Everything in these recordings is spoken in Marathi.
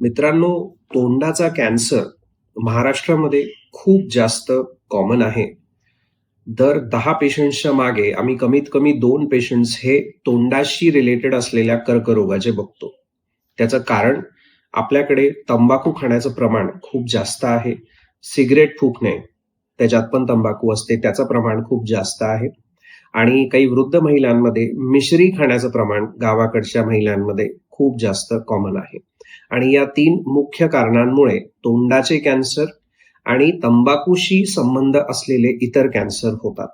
मित्रांनो तोंडाचा कॅन्सर महाराष्ट्रामध्ये खूप जास्त कॉमन आहे. दर दहा पेशंट्सच्या मागे आम्ही कमीत कमी दोन पेशंट्स हे तोंडाशी रिलेटेड असलेल्या कर्करोगाचे बघतो. त्याचं कारण आपल्याकडे तंबाखू खाण्याचं प्रमाण खूप जास्त आहे. सिगरेट फुकणे त्याच्यात पण तंबाखू असते त्याचं प्रमाण खूप जास्त आहे. आणि काही वृद्ध महिलांमध्ये मिश्री खाण्याचं प्रमाण गावाकडच्या महिलांमध्ये खूप जास्त कॉमन आहे. आणि या तीन मुख्य कारणांमुळे तोंडाचे कॅन्सर आणि तंबाखूशी संबंध असलेले इतर कॅन्सर होतात.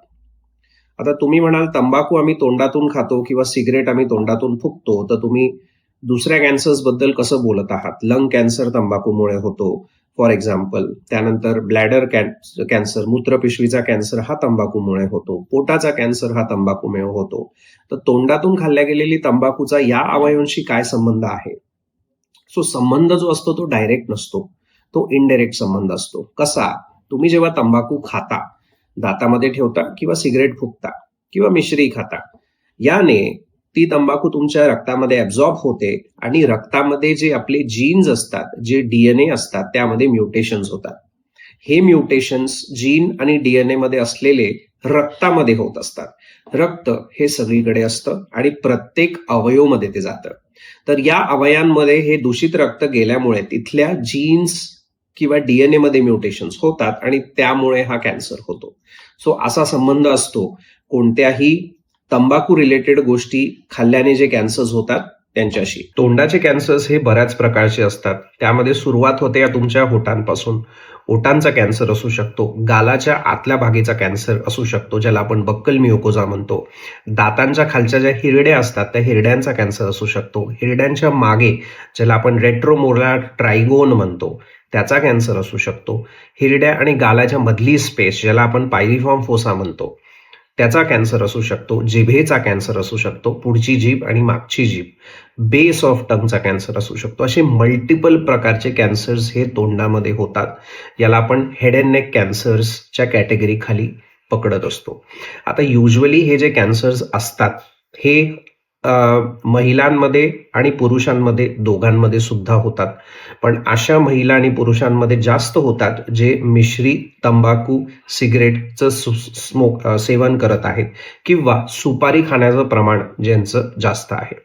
आता तुम्ही म्हणाल तंबाखू आम्ही तोंडातून खातो किंवा सिगरेट आम्ही तोंडातून फुकतो तर तुम्ही दुसऱ्या कॅन्सर्सबद्दल कसं बोलत आहात? लंग कॅन्सर तंबाखूमुळे होतो फॉर एक्झाम्पल. त्यानंतर ब्लॅडर कॅन्सर मूत्रपिशवीचा कॅन्सर हा तंबाखूमुळे होतो पोटाचा कॅन्सर हा तंबाखूमुळे होतो. तर तोंडातून खाल्ल्या गेलेली तंबाखूचा या अवयवांशी काय संबंध आहे? सो संबंध जो असतो तो डायरेक्ट नसतो. तो इनडायरेक्ट संबंध असतो. कसा? तुम्ही जेव्हा तंबाखू खाता दातामध्ये ठेवता किंवा सिगरेट फुकता किंवा मिश्री खाता याने ती तंबाखू तुमच्या रक्तामध्ये ऍब्झॉर्ब होते आणि रक्तामध्ये जे आपले जीन्स असतात जे डीएनए असतात त्यामध्ये म्युटेशन्स होतात. हे म्युटेशन्स जीन आणि डीएनए मध्ये असलेले रक्तामध्ये होत असतात. रक्त हे सगळीकडे असतं आणि प्रत्येक अवयवमध्ये ते जातं. तर या अवयांमध्ये हे दूषित रक्त गेल्यामुळे तिथल्या जीन्स किंवा डीएनए मध्ये म्युटेशन्स होतात आणि त्यामुळे हा कॅन्सर होतो. सो असा संबंध असतो कोणत्याही तंबाखू रिलेटेड गोष्टी खाल्ल्याने जे कॅन्सर्स होतात त्यांच्याशी. तोंडाचे कॅन्सर्स हे बऱ्याच प्रकारचे असतात. त्यामध्ये सुरुवात होते या तुमच्या होटांपासून ओटांचा कॅन्सर असू शकतो. गालाच्या आतल्या भागेचा कॅन्सर असू शकतो ज्याला आपण बक्कल मिओकोजा म्हणतो. दातांच्या खालच्या ज्या हिरड्या असतात त्या हिरड्यांचा कॅन्सर असू शकतो. हिरड्यांच्या मागे ज्याला आपण रेट्रोमोरला ट्रायगोन म्हणतो त्याचा कॅन्सर असू शकतो. हिरड्या आणि गालाच्या मधली स्पेस ज्याला आपण पायरिफॉर्म फोसा म्हणतो. त्याचा कॅन्सर असू शकतो जिभेचा कॅन्सर असू शकतो पुढची जीभ आणि मागची जीभ. बेस ऑफ टंगचा कॅन्सर असू शकतो. असे मल्टिपल प्रकारचे कॅन्सर्स हे तोंडामध्ये होतात. याला आपण हेड अँड नेक कॅन्सर्सच्या कॅटेगरीखाली पकडत असतो. आता युजली हे जे कॅन्सर्स असतात हे महिलांमध्ये आणि पुरुषांमध्ये दोघांमध्ये सुद्धा होतात. पण अशा महिला आणि पुरुषांमध्ये जास्त होतात जे मिश्री तंबाखू सिगरेटचं स्मोक सेवन करत आहेत किंवा सुपारी खाण्याचं प्रमाण ज्यांचं जास्त आहे.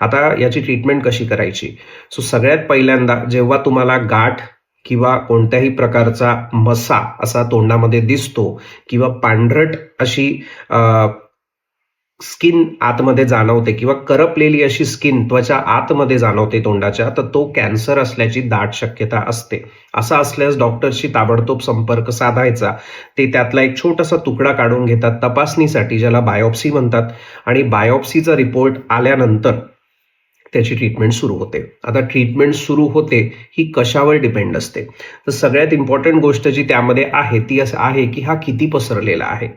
आता याची ट्रीटमेंट कशी करायची? सो सगळ्यात पहिल्यांदा जेव्हा तुम्हाला गाठ किंवा कोणत्याही प्रकारचा मसा असा तोंडामध्ये दिसतो किंवा पांढरट अशी स्किन आतमध्ये जाणवते किंवा करपलेली अशी स्किन त्वचा आतमध्ये जाणवते तोंडाच्या तर तो कॅन्सर असल्याची दाट शक्यता असते. असं असल्यास डॉक्टरशी ताबडतोब संपर्क साधायचा. ते त्यातला एक छोटासा तुकडा काढून घेतात तपासणीसाठी ज्याला बायोप्सी म्हणतात. आणि बायोप्सीचा रिपोर्ट आल्यानंतर त्याची ट्रीटमेंट सुरू होते. आता ट्रीटमेंट सुरू होते ही कशावर डिपेंड असते? तर सगळ्यात इम्पॉर्टंट गोष्ट जी त्यामध्ये आहे ती असं आहे की हा किती पसरलेला आहे?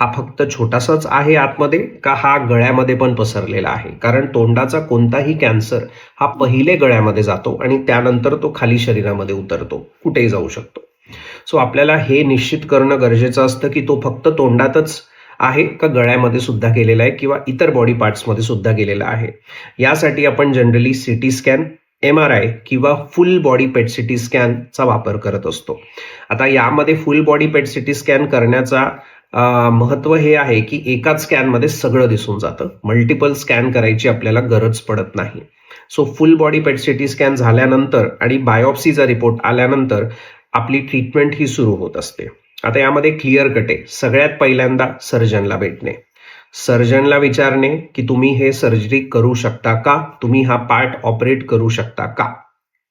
हा फक्त छोटासाच आहे आतमध्ये का हा गळ्यामध्ये पण पसरलेला आहे? कारण तोंडाचा कोणताही कॅन्सर हा पहिले गळ्यामध्ये जातो आणि त्यानंतर तो खाली शरीरामध्ये उतरतो कुठेही जाऊ शकतो. सो आपल्याला हे निश्चित करणं गरजेचं असतं की तो फक्त तोंडातच आहे का गळ्यामध्ये सुद्धा गेलेला आहे किंवा इतर बॉडी पार्ट्समध्ये सुद्धा गेलेला आहे? यासाठी आपण generally CT scan M R I किंवा फुल बॉडी पेट सिटी स्कॅनचा वापर करत असतो. आता यामध्ये full body PET CT scan करण्याचा महत्त्व हे आहे की एकाच स्कॅनमध्ये सगळं दिसून जातं. मल्टिपल स्कॅन करायची आपल्याला गरज पडत नाही. So full body PET CT scan झाल्यानंतर आणि बायोप्सीचा रिपोर्ट आल्यानंतर आपली ट्रीटमेंट ही सुरू होत असते. आता यामध्ये क्लिअर कट आहे. सगळ्यात पहिल्यांदा सर्जनला भेटणे. सर्जनला विचारणे की तुम्ही हे सर्जरी करू शकता का? तुम्ही हा पार्ट ऑपरेट करू शकता का?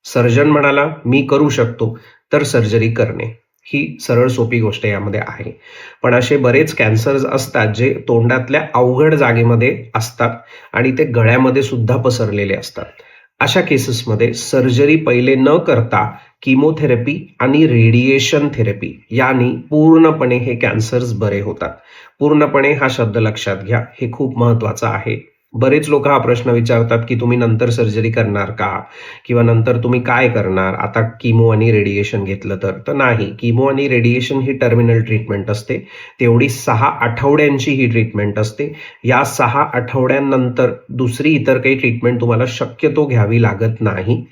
सर्जन म्हणाला मी करू शकतो. तर सर्जरी करणे. ही सरळ सोपी गोष्ट यामध्ये आहे. पण असे बरेच कॅन्सर्स असतात जे तोंडातल्या अवघड जागेमध्ये असतात आणि ते गळ्यामध्ये सुद्धा पसरलेले असतात. अशा केसेसमध्ये सर्जरी पहिले न करता किमोथेरपी आणि रेडिएशन थेरपी यांनी पूर्णपणे हे कॅन्सर्स बरे होतात. पूर्णपणे हा शब्द लक्षात घ्या हे खूप महत्वाचं आहे. बरेच लोक हा प्रश्न विचारतात की तुम्ही नंतर सर्जरी करणार का? किंवा नंतर तुम्ही काय करणार? आता किमो आणि रेडिएशन घेतलं तर? तर नाही किमो आणि रेडिएशन ही टर्मिनल ट्रीटमेंट असते. तेवढी सहा आठवड्यांची ही ट्रीटमेंट असते. या सहा आठवड्यांनंतर दुसरी इतर काही ट्रीटमेंट तुम्हाला शक्यतो घ्यावी लागत नाही.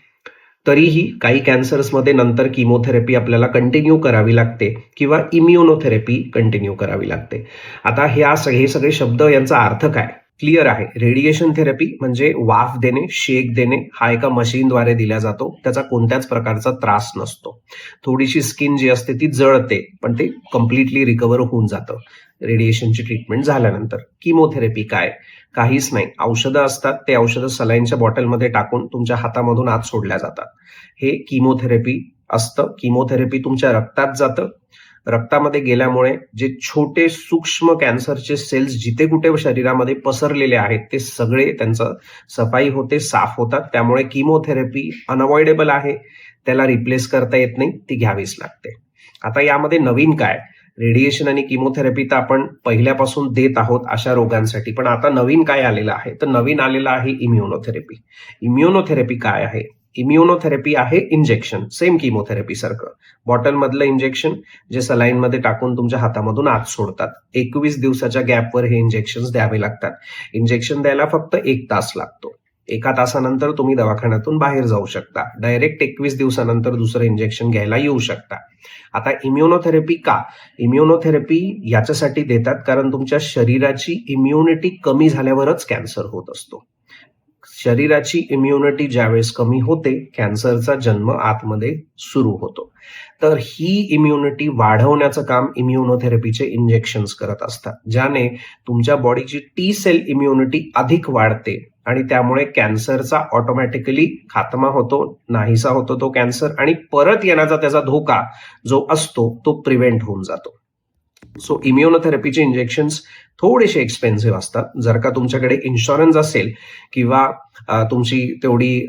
तरीही काही कॅन्सर्समध्ये नंतर किमोथेरपी आपल्याला कंटिन्यू करावी लागते किंवा इम्युनोथेरपी कंटिन्यू करावी लागते. आता ह्या हे सगळे शब्द यांचा अर्थ काय? क्लिअर आहे. रेडिएशन थेरपी म्हणजे वाफ देणे शेक देणे हा एका मशीनद्वारे दिला जातो. त्याचा कोणत्याच प्रकारचा त्रास नसतो. थोडीशी स्किन जी असते ती जळते पण ते कम्प्लिटली रिकवर होऊन जातं. रेडिएशनची ट्रीटमेंट झाल्यानंतर. किमोथेरपी काय? काहीच नाही. औषधं असतात ते औषधं सलाईनच्या बॉटलमध्ये टाकून तुमच्या हातामधून आत सोडल्या जातात. हे किमोथेरपी असतं. किमोथेरपी तुमच्या रक्तात जातं. रक्तामध्ये गेल्यामुळे जे छोटे सूक्ष्म कॅन्सरचे सेल्स जिथे कुठे शरीरामध्ये पसरलेले आहेत ते सगळे त्यांचं सफाई होते साफ होतात. त्यामुळे किमोथेरपी अनअवॉइडेबल आहे. त्याला रिप्लेस करता येत नाही ती घ्यावीच लागते. आता यामध्ये नवीन काय? रेडिएशन आणि किमोथेरपी तर आपण पहिल्यापासून देत आहोत अशा रोगांसाठी. पण आता नवीन काय आलेलं आहे? तर नवीन आलेलं आहे इम्युनोथेरपी इम्युनोथेरपी काय आहे? इम्युनोथेरपी आहे इंजेक्शन सेम किमोथेरपी सारखं. बॉटलमधलं इंजेक्शन जे सलाईनमध्ये टाकून तुमच्या हातामधून आत सोडतात. एकवीस दिवसाच्या गॅपवर हे इंजेक्शन द्यावे लागतात. इंजेक्शन द्यायला फक्त एक तास लागतो. एका तासानंतर तुम्ही दवाखान्यातून बाहेर जाऊ शकता. डायरेक्ट एकवीस दिवसानंतर दुसरं इंजेक्शन घ्यायला येऊ शकता. आता इम्युनोथेरपी का? इम्युनोथेरपी याच्यासाठी देतात कारण तुमच्या शरीराची इम्युनिटी कमी झाल्यावरच कॅन्सर होत असतो. शरीराची इम्युनिटी ज्यावेळेस कमी होते कॅन्सरचा जन्म आतमध्ये सुरू होतो. तर ही इम्युनिटी वाढवण्याचं काम इम्युनोथेरपीचे इंजेक्शन्स करत असतात. ज्याने तुमच्या बॉडीची टी सेल इम्युनिटी अधिक वाढते. आणि त्यामुळे कॅन्सरचा ऑटोमॅटिकली खात्मा होतो नाहीसा होतो तो कॅन्सर आणि परत येण्याचा त्याचा धोका जो असतो तो प्रिव्हेंट होऊन जातो. सो इम्युनोथेरपीचे इंजेक्शन्स थोडेसे एक्सपेन्सिव्ह असतात. जर का तुमच्याकडे इन्शुरन्स असेल किंवा तुमची तेवढी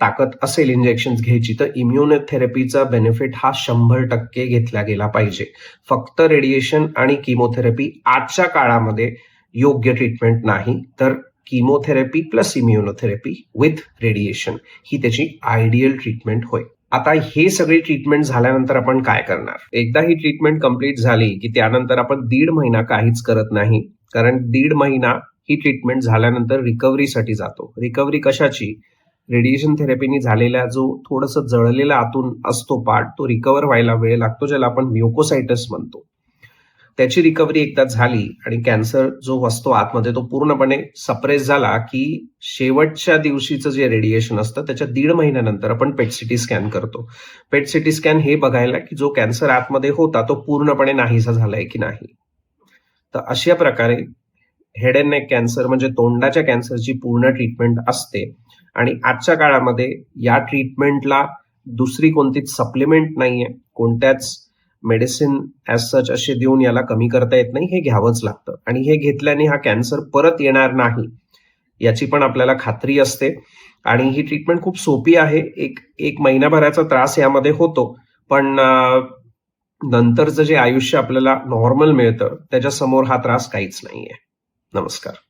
ताकद असेल इंजेक्शन्स घ्यायची तर इम्युनोथेरपीचा बेनिफिट हा शंभर टक्के घेतला गेला पाहिजे. फक्त रेडिएशन आणि किमोथेरपी आजच्या काळामध्ये योग्य ट्रीटमेंट नाही तर chemotherapy plus immunotherapy with radiation ही त्याची आयडियल ट्रीटमेंट होय. आता हे सगळी ट्रीटमेंट झाल्यानंतर आपण काय करणार? एकदा ही ट्रीटमेंट कंप्लीट झाली की त्यानंतर आपण दीड महिना काहीच करत नाही. कारण दीड महिना ही ट्रीटमेंट झाल्यानंतर रिकव्हरीसाठी जातो. रिकव्हरी कशाची? रेडिएशन थेरपीने झालेला जो थोडंसं जळलेला आतून असतो पार्ट तो रिकवर व्हायला वेळ लागतो ज्याला आपण म्युकोसायटस म्हणतो. त्याची रिकव्हरी एकदा झाली आणि कॅन्सर जो असतो आतमध्ये तो पूर्णपणे सप्रेस झाला की शेवटच्या दिवशीचं जे रेडिएशन असतं त्याच्या दीड महिन्यानंतर आपण पेट सिटी स्कॅन करतो. पेट सिटी स्कॅन हे बघायला की जो कॅन्सर आतमध्ये होता तो पूर्णपणे नाहीसा झालाय की नाही? तर अशा प्रकारे हेड अँड नेक कॅन्सर म्हणजे तोंडाच्या कॅन्सरची पूर्ण ट्रीटमेंट असते. आणि आजच्या काळामध्ये या ट्रीटमेंटला दुसरी कोणतीच सप्लिमेंट नाहीये. कोणत्याच मेडिसिन ॲज सच असे देऊन याला कमी करता येत नाही हे घ्यावंच लागतं. आणि हे घेतल्याने हा कॅन्सर परत येणार नाही याची पण आपल्याला खात्री असते. आणि ही ट्रीटमेंट खूप सोपी आहे. एक एक महिनाभराचा त्रास यामध्ये होतो. पण नंतरचं जे आयुष्य आपल्याला नॉर्मल मिळतं त्याच्यासमोर हा त्रास काहीच नाहीये. नमस्कार.